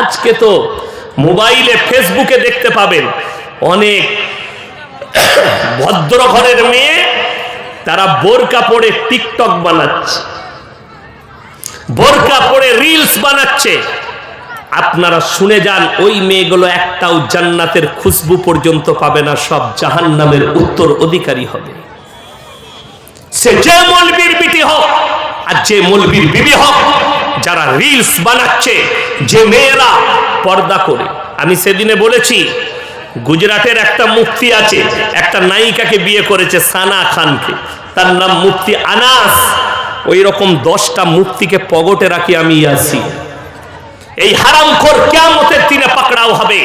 আজকে তো মোবাইলে, ফেসবুকে দেখতে পাবেন অনেক ভদ্র ঘরের মেয়ে, তারা বোরকা পরে টিকটক বানাচ্ছে। বোরকা পরে রিলস বানাচ্ছে। আপনারা শুনে যান, ওই মেয়েগুলো একটাও জান্নাতের খুশবু পর্যন্ত পাবে না, সব জাহান্নামের উত্তর অধিকারী হবে। সে যে মলবির বিটি হোক, আর যে মলবির বিবি হোক যারা রিলস বানাচ্ছে, যে মেয়েরা পর্দা করে। আমি সেদিনে বলেছি, গুজরাটের একটা মুক্তি আছে, একটা নায়িকাকে বিয়ে করেছে সানা খানকে। তার নাম মুক্তি আনাস। ওই রকম দশটা মুক্তিকে পগটে রাখি আমি আছি। এই হারাম হারামখোর কেমতের দিনে পাকড়াও হবে।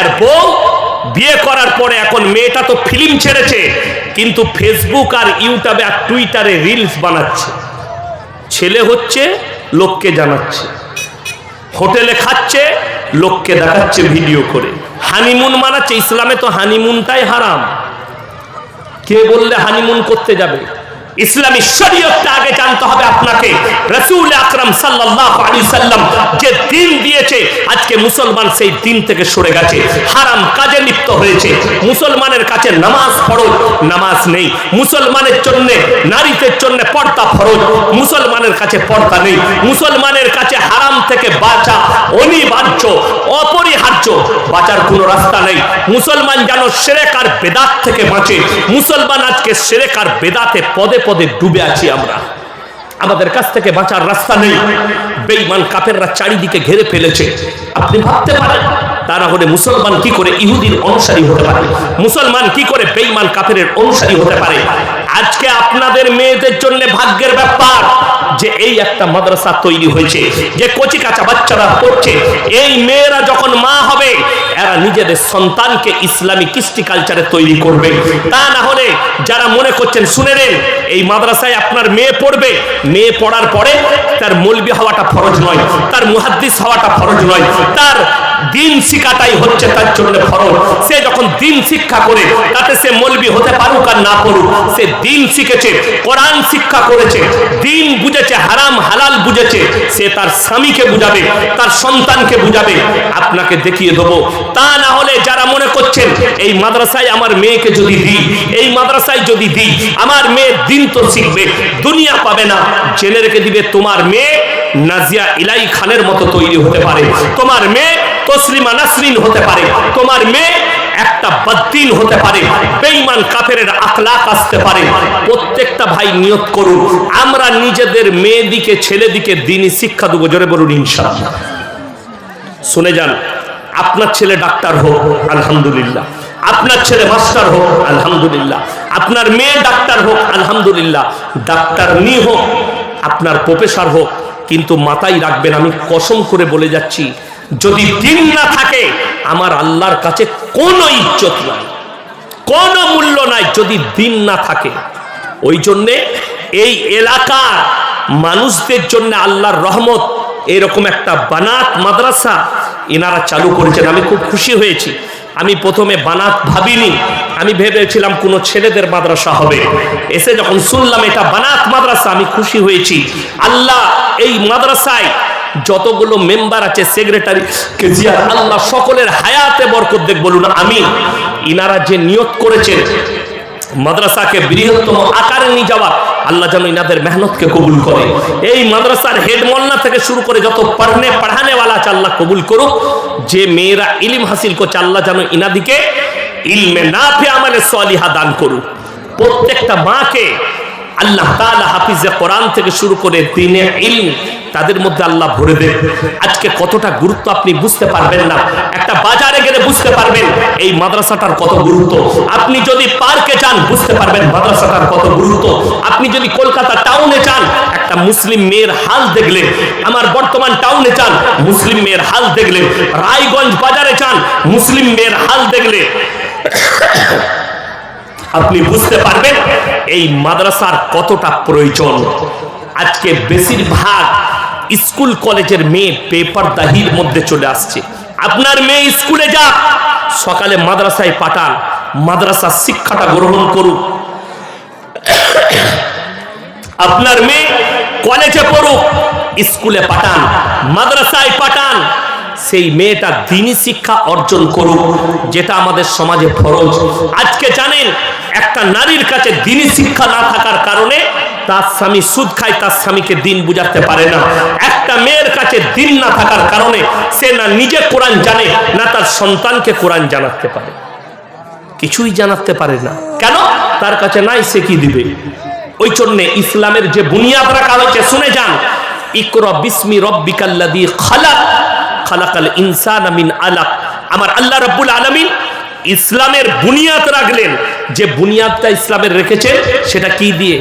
এর বউ বিয়ে করার পরে এখন মেয়েটা তো ফিল্ম ছেড়েছে, কিন্তু ফেসবুক আর ইউটিউবে আর টুইটারে রিলস বানাচ্ছে। ছেলে হচ্ছে, লোককে জানাচ্ছে। হোটেলে খাচ্ছে, লোককে দেখাচ্ছে ভিডিও করে। হানিমুন মানাচ্ছে, ইসলামে তো হানিমুনটাই হারাম। কে বললে হানিমুন করতে যাবে? ইসলামী শরীয়তটা আগে জানতে হবে আপনাকে। রাসূল আকরাম সাল্লাল্লাহু আলাইহি সাল্লাম যে দিন দিয়েছে, আজকে মুসলমান সেই দিন থেকে সরে গেছে। হারাম কাজে লিপ্ত হয়েছে। মুসলমানের কাছে নামাজ ফরজ, নামাজ নেই। মুসলমানের জন্য, নারীদের জন্য পর্দা ফরজ, মুসলমানের কাছে পর্দা নেই। মুসলমানের কাছে হারাম থেকে বাঁচা অনিবার্য। অপরিহার্য বাঁচার কোনো রাস্তা নেই। মুসলমান যেন সেরেক আর বেদাত থেকে বাঁচে। মুসলমান আজকে সেরেক আর বেদাতে পদে পদে ডুবে আছি আমরা। আমাদের কাছ থেকে বাঁচার রাস্তা নেই। বেইমান কাফেররা চারিদিকে ঘিরে ফেলেছে। আপনি ভাবতে পারেন না হলে মুসলমান কি করে ইহুদির অনুসারী হতে পারে? মুসলমান কি করে বেঈমান কাফেরের অনুসারী হতে পারে? আজকে আপনাদের মেয়েদের জন্য ভাগ্যের ব্যাপার যে এই একটা মাদ্রাসা তৈরি হয়েছে, যে কচি কাঁচা বাচ্চারা পড়ছে। এই মেয়েরা যখন মা হবে, এরা নিজেদের সন্তানকে ইসলামী কৃষ্টি কালচারে তৈরি করবে। তা না হলে যারা মনে করছেন, শুনে নেন, এই মাদ্রাসায় আপনার মেয়ে পড়বে। মেয়ে পড়ার পরে তার মলবি হওয়াটা ফরজ নয়, তার মুহাদ্দিস হওয়াটা ফরজ নয়, তার দিন শিখাটাই হচ্ছে তার জন্য ফরজ সে যখন দিন শিক্ষা করে, তাতে সে মলবি হতে পারুক আর না পড়ুক সে দিন শিখেছে, কোরআন শিক্ষা করেছে, দিন বুঝেছে, হারাম হালাল বুঝেছে। সে তার স্বামীকে বুঝাবে, তার সন্তানকে বুঝাবে। আপনাকে দেখিয়ে দেবো, তা না হলে যারা মনে করছেন, এই মাদ্রাসায় আমার মেয়েকে যদি দিই, এই মাদ্রাসায় যদি দিই, আমার মেয়ে দিন তো শিখবে, দুনিয়া পাবে না। জেনে রেখে দিবে, তোমার মেয়ে নাজিয়া ইলাই খানের মতো তৈরি হতে পারে। তোমার মেয়ে তসলিমা নাসরিন হতে পারে, তোমার মেয়ে একটা বদ্দিন হতে পারে, বেঈমান কাফেরের আখলাক আসতে পারে। প্রত্যেকটা ভাই নিয়ত করুন, আমরা নিজেদের মেয়েদিকে ছেলেদিকে দিনই শিক্ষা দেবো, জোরে বলুন ইনশাআল্লাহ। শুনে যান, আপনার ছেলে ডাক্তার হোক, আলহামদুলিল্লাহ। আপনার ছেলে মাস্টার হোক, আলহামদুলিল্লাহ। আপনার মেয়ে ডাক্তার হোক, আলহামদুলিল্লাহ। ডাক্তার নি হোক, আপনার প্রফেসর হোক, কিন্তু মাথায় রাখবেন, আমি কসম করে বলে যাচ্ছি যদি দিন না থাকে, আমার আল্লাহর কাছে কোনো ইজ্জত নাই, কোনো মূল্য নাই যদি দিন না থাকে। ওই জন্যে এই এলাকার মানুষদের জন্য আল্লাহর রহমত, এরকম একটা বানাত মাদ্রাসা এনারা চালু করেছেন। আমি খুব খুশি হয়েছি। আমি প্রথমে বানাত ভাবিনি। আমি ভেবেছিলাম কোনো ছেলেদের মাদ্রাসা হবে। এসে যখন শুনলাম এটা বানাত মাদ্রাসা, আমি খুশি হয়েছি। আল্লাহ এই মাদ্রাসায় যতগুলো মেম্বার আছে সেক্রেটারি কেজিয়ার আল্লাহ সকলের হায়াতে বরকত দেখ বলুন আমি ইনারা যে নিয়ত করেছেন, মাদ্রাসাকে বৃহত্তম আকারে নিয়ে যাওয়া, আল্লাহ যেন ইনাদের মেহনতকে কবুল করে। এই মাদ্রাসার হেড মোল্লা থেকে শুরু করে যত পড়নে পড়ানে वाला আছে, আল্লাহ কবুল করুক। যে মেয়েরা ইলিম হাসিল করছে, আল্লাহ যেন ইনাদিকে ইলমে নাফে আমলে সলিহা দান করুক। প্রত্যেকটা মাকে আল্লাহ তাআলা হাফিজে কোরআন থেকে শুরু করে দিনে ইলম তাদের মধ্যে আল্লাহ ভরে দেন। আজকে কতটা গুরুত্ব আপনি বুঝতে পারবেন না। একটা বাজারে গেলে বুঝতে পারবেন এই মাদ্রাসাটার কত গুরুত্ব। আপনি যদি পার্কে যান, বুঝতে পারবেন মাদ্রাসাটার কত গুরুত্ব। আপনি যদি কলকাতা টাউনে যান, একটা মুসলিম মেয়ের হাল দেখলেন। আমার বর্তমান টাউনে যান, মুসলিম মেয়ের হাল দেখলেন। রায়গঞ্জ বাজারে যান, মুসলিম মেয়ের হাল দেখলে আপনি বুঝতে পারবেন এই মাদ্রাসার কতটা প্রয়োজন। আজকে বেশিরভাগ স্কুল কলেজের মেয়ে পেপার দাহির মধ্যে চলে আসছে। আপনার মেয়ে স্কুলে যাক, সকালে মাদ্রাসায় পাঠান, মাদ্রাসার শিক্ষাটা গ্রহণ করুক। আপনার মেয়ে কলেজে পড়ুক, স্কুলে পাঠান, মাদ্রাসায় পাঠান সেই মেয়েটা দিনী শিক্ষা অর্জন করুক, যেটা আমাদের সমাজে ফরজ। আজকে জানেন, একটা নারীর কাছে দিনী শিক্ষা না থাকার কারণে তার স্বামী সুদ খায়, তার স্বামীকে দিন বুঝাতে পারে না। একটা মেয়ের কাছে দিন না থাকার কারণে সে না নিজে কোরআন জানে, না তার সন্তানকে কোরআন জানাতে পারে। কিছুই জানাতে পারে না। কেন? তার কাছে নাই, সে কি দিবে? ওই জন্য ইসলামের যে বুনিয়াদ রাখা হয়েছে, শুনে যান। ইকরা বিসমি রব্বিকাল্লাযী খালাক। খালাকাল ইনসান আমিন আলাক। আমার আল্লাহ রাব্বুল আলামিন ইসলামের বুনিয়াদ রাখলেন। যে বুনিয়াদটা ইসলামের রেখেছে সেটা কি দিয়ে?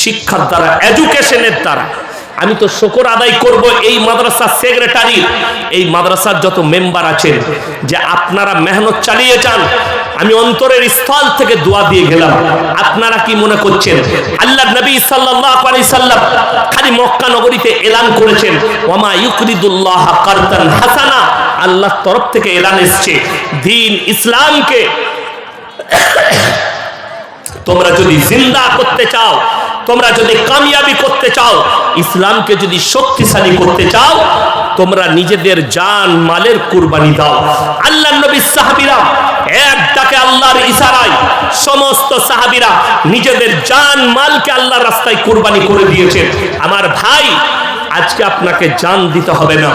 শিক্ষার দ্বারা, এডুকেশনের দ্বারা। আমি তো শকর আদায় করব এই মাদ্রাসার সেক্রেটারি। এই মাদ্রাসার যত মেম্বার আছেন, যে আপনারা মেহনত চালিয়ে যান আমি অন্তরের স্থল থেকে দোয়া দিয়ে গেলাম। আপনারা কি মনে করছেন? আল্লাহ নবী সাল্লাল্লাহু আলাইহি সাল্লাম খালি মক্কা নগরীতে এলান করেছেন। ওয়ামা ইউকরিদুল্লাহ কারতান হাসানা, আল্লাহর তরফ থেকে এলান এসেছে। দিন ইসলামকে তোমরা যদি জিন্দা করতে চাও, তোমরা যদি কামিয়াবি করতে চাও, ইসলামকে যদি শক্তিশালী করতে চাও তোমরা নিজেদের জান, মালের কুরবানি দাও। আল্লাহ নবী সাহাবীরা এক ডাকে আল্লাহর ইশারায় সমস্ত সাহাবীরা নিজেদের জান, মালকে আল্লাহর রাস্তায় কুরবানি করে দিয়েছেন আমার ভাই, আজকে আপনাকে জান দিতে হবে না।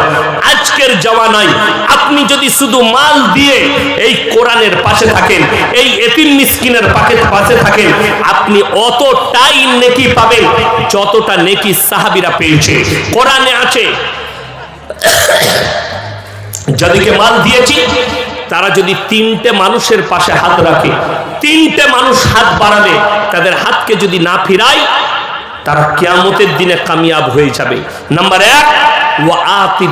আজকের জমানায় আপনি যদি শুধু মাল দিয়ে এই কোরআনের পাশে থাকেন, এই এতিম মিসকিনের পাশে পাশে থাকেন, আপনি অতটাই নেকি পাবেন যতটা নেকি সাহাবিরা পেয়েছে। কোরআনে আছে যাদেরকে মাল দিয়েছি, তারা যদি তিনটে মানুষের পাশে হাত রাখে, তিনটে মানুষ হাত বাড়ালে তাদের হাতকে যদি না ফিরায় তারা কিয়ামতের দিনে কামিয়াব হয়ে যাবে। নাম্বার এক যদি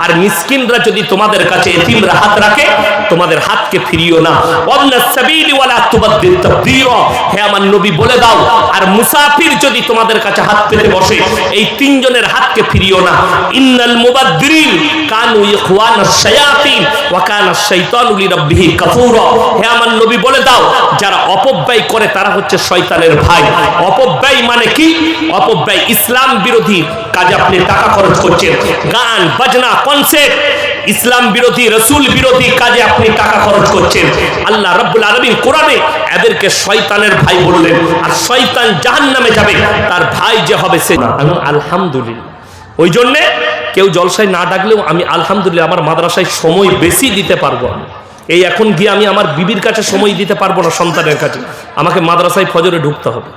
আর যদি তোমাদের কাছে এতিমরা হাত রাখে, তোমাদের হাতকে ফিরিও না। ওয়াবনা আমার নবী বলে দাও, আর মুসাফির যদি তোমাদের কাছে হাত পেতে বসে এই তিনজনের হাতকে ফিরিও না। ইন্নাল মুবাদ্দিরিন কানু ইখওয়ানাস শায়াতিন ওয়া কানা শাইতানু লিরাব্বিহি কাফুরা। হে আমার নবী, বলে দাও, যারা অপব্যয় করে তারা হচ্ছে শয়তানের ভাই। অপব্যয় মানে কি? অপব্যয় ইসলাম বিরোধী কাজে আপনি টাকা খরচ করছেন। গান, বাজনা কনসার্ট ইসলাম বিরোধী, রসুল বিরোধী কাজে আপনি টাকা খরচ করছেন। আল্লাহ রব্বুল আলমিন কোরআনে এদেরকে শয়তানের ভাই বললেন, আর শয়তান জাহান নামে যাবে, তার ভাই যে হবে সে। আলহামদুলিল্লাহ। ওই জন্যে কেউ জলসায় না ডাকলেও আমি আলহামদুলিল্লাহ আমার মাদ্রাসায় সময় বেশি দিতে পারব আমি। এই এখন গিয়ে আমি আমার বিবির কাছে সময় দিতে পারব না সন্তানের কাছে। আমাকে মাদ্রাসায় ফজরে ঢুকতে হবে।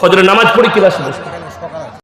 ফজরে নামাজ পড়ি ক্লাসে বসতে।